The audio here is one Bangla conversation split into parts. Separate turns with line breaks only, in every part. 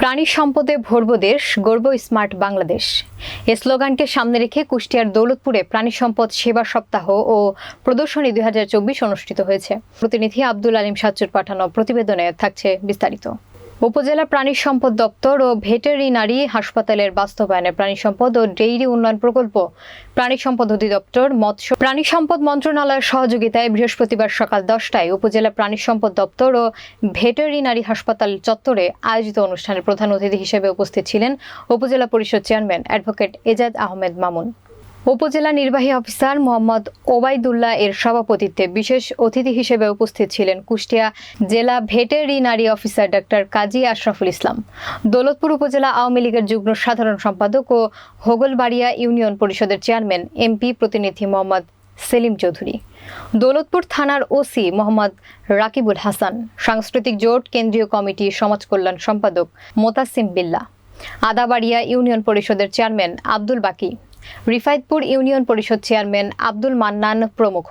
প্রাণী সম্পদে ভরব দেশ গর্ব স্মার্ট বাংলাদেশ। এ স্লোগানকে সামনে রেখে কুষ্টিয়ার দৌলতপুরে প্রাণী সম্পদ সেবা সপ্তাহ ও প্রদর্শনী দুই হাজার চব্বিশ অনুষ্ঠিত হয়েছে। প্রতিনিধি আব্দুল আলিম সাচ্চুর পাঠানো প্রতিবেদনে থাকছে বিস্তারিত। উপজেলা প্রাণী সম্পদ দপ্তর ও ভেটেরিনারি হাসপাতালের বাস্তবায়নে প্রাণী সম্পদ ও ডেইরি উন্নয়ন প্রকল্প। প্রাণী সম্পদ অধিদপ্তর মৎস্য প্রাণী সম্পদ মন্ত্রণালয়ের সহযোগিতায় বৃহস্পতিবার সকাল দশটায় উপজেলা প্রাণী সম্পদ দপ্তর ও ভেটেরিনারি হাসপাতাল চত্বরে আয়োজিত অনুষ্ঠানে প্রধান অতিথি হিসেবে উপস্থিত ছিলেন উপজেলা পরিষদ চেয়ারম্যান অ্যাডভোকেট এজাদ আহমেদ মামুন। উপজেলা নির্বাহী অফিসার মোহাম্মদ ওবায়দুল্লাহ এর সভাপতিত্বে বিশেষ অতিথি হিসেবে উপস্থিত ছিলেন কুষ্টিয়া জেলা veterinary officer doctor Kazi Ashraful Islam. Daulatpur উপজেলা আওয়ামী লীগের যুগ্ম সাধারণ সম্পাদক ও হোগলবাড়িয়া ইউনিয়ন পরিষদের চেয়ারম্যান, এমপি প্রতিনিধি মোহাম্মদ সেলিম চৌধুরী। দৌলতপুর থানার ওসি মোহাম্মদ রাকিবুল হাসান। সাংস্কৃতিক জোট, কেন্দ্রীয় কমিটি, সমাজ কল্যাণ সম্পাদক মোতাসিম বিল্লা। আদাবাড়িয়া ইউনিয়ন পরিষদের চেয়ারম্যান আব্দুল বাকি। রিফাইতপুর ইউনিয়ন পরিষদ চেয়ারম্যান আব্দুল মান্নান প্রমুখ।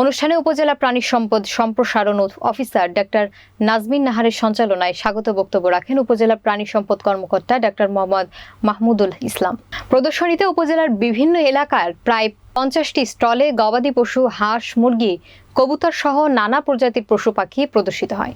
অনুষ্ঠানে উপজেলা প্রাণী সম্পদ সম্প্রসারণ অফিসার ডাক্তার নাজমিন নাহারের সঞ্চালনায় স্বাগত বক্তব্য রাখেন উপজেলা প্রাণী সম্পদ কর্মকর্তা ডাক্তার মোহাম্মদ মাহমুদুল ইসলাম। প্রদর্শনীতে উপজেলার বিভিন্ন এলাকার প্রায় পঞ্চাশটি স্টলে গবাদি পশু, হাঁস, মুরগি, কবুতর সহ নানা প্রজাতির পশু পাখি প্রদর্শিত হয়।